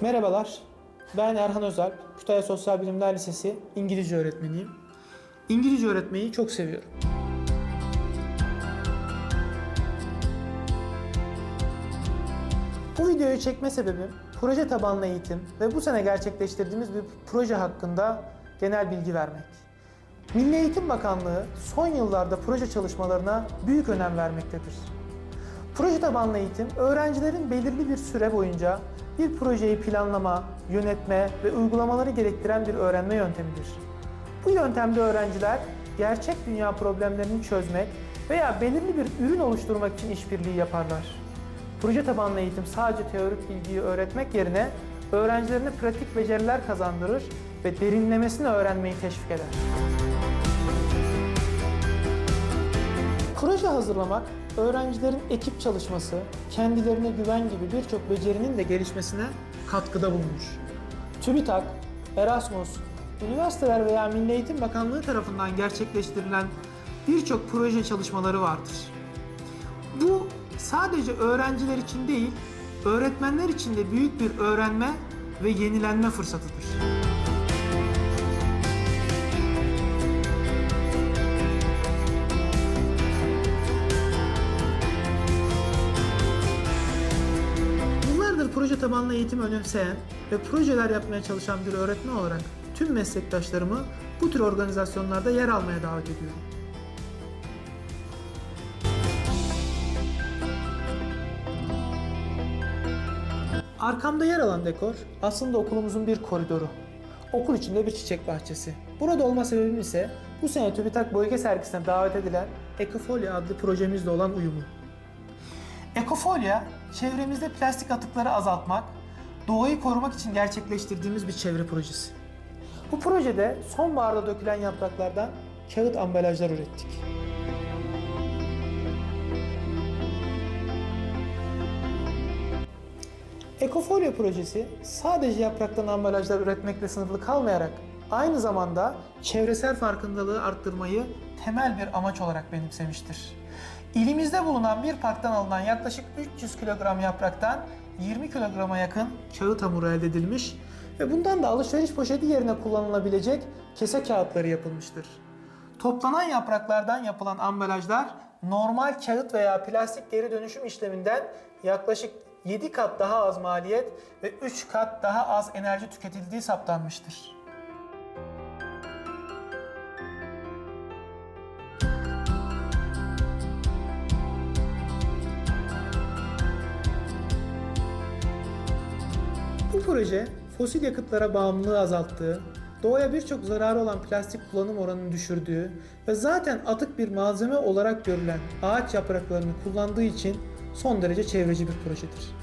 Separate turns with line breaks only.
Merhabalar, ben Erhan Özalp, Kütahya Sosyal Bilimler Lisesi İngilizce öğretmeniyim. İngilizce öğretmeyi çok seviyorum. Bu videoyu çekme sebebim proje tabanlı eğitim ve bu sene gerçekleştirdiğimiz bir proje hakkında genel bilgi vermek. Milli Eğitim Bakanlığı son yıllarda proje çalışmalarına büyük önem vermektedir. Proje tabanlı eğitim, öğrencilerin belirli bir süre boyunca bir projeyi planlama, yönetme ve uygulamaları gerektiren bir öğrenme yöntemidir. Bu yöntemde öğrenciler gerçek dünya problemlerini çözmek veya belirli bir ürün oluşturmak için işbirliği yaparlar. Proje tabanlı eğitim sadece teorik bilgiyi öğretmek yerine öğrencilerine pratik beceriler kazandırır ve derinlemesine öğrenmeyi teşvik eder. Proje hazırlamak, öğrencilerin ekip çalışması, kendilerine güven gibi birçok becerinin de gelişmesine katkıda bulunur. TÜBİTAK, Erasmus, üniversiteler veya Milli Eğitim Bakanlığı tarafından gerçekleştirilen birçok proje çalışmaları vardır. Bu sadece öğrenciler için değil, öğretmenler için de büyük bir öğrenme ve yenilenme fırsatıdır. Proje tabanlı eğitim önemseyen ve projeler yapmaya çalışan bir öğretmen olarak tüm meslektaşlarımı bu tür organizasyonlarda yer almaya davet ediyorum. Arkamda yer alan dekor aslında okulumuzun bir koridoru. Okul içinde bir çiçek bahçesi. Burada olma sebebim ise bu sene TÜBİTAK Bölge Sergisi'ne davet edilen Ekofolya adlı projemizle olan uyumu. Ekofolya, çevremizde plastik atıkları azaltmak, doğayı korumak için gerçekleştirdiğimiz bir çevre projesi. Bu projede sonbaharda dökülen yapraklardan kağıt ambalajlar ürettik. Ekofolyo projesi sadece yapraktan ambalajlar üretmekle sınırlı kalmayarak aynı zamanda çevresel farkındalığı arttırmayı temel bir amaç olarak benimsemiştir. İlimizde bulunan bir parktan alınan yaklaşık 300 kilogram yapraktan 20 kilograma yakın kağıt hamuru elde edilmiş ve bundan da alışveriş poşeti yerine kullanılabilecek kese kağıtları yapılmıştır. Toplanan yapraklardan yapılan ambalajlar normal kağıt veya plastik geri dönüşüm işleminden yaklaşık 7 kat daha az maliyet ve 3 kat daha az enerji tüketildiği saptanmıştır. Proje fosil yakıtlara bağımlılığı azalttığı, doğaya birçok zararı olan plastik kullanım oranını düşürdüğü ve zaten atık bir malzeme olarak görülen ağaç yapraklarını kullandığı için son derece çevreci bir projedir.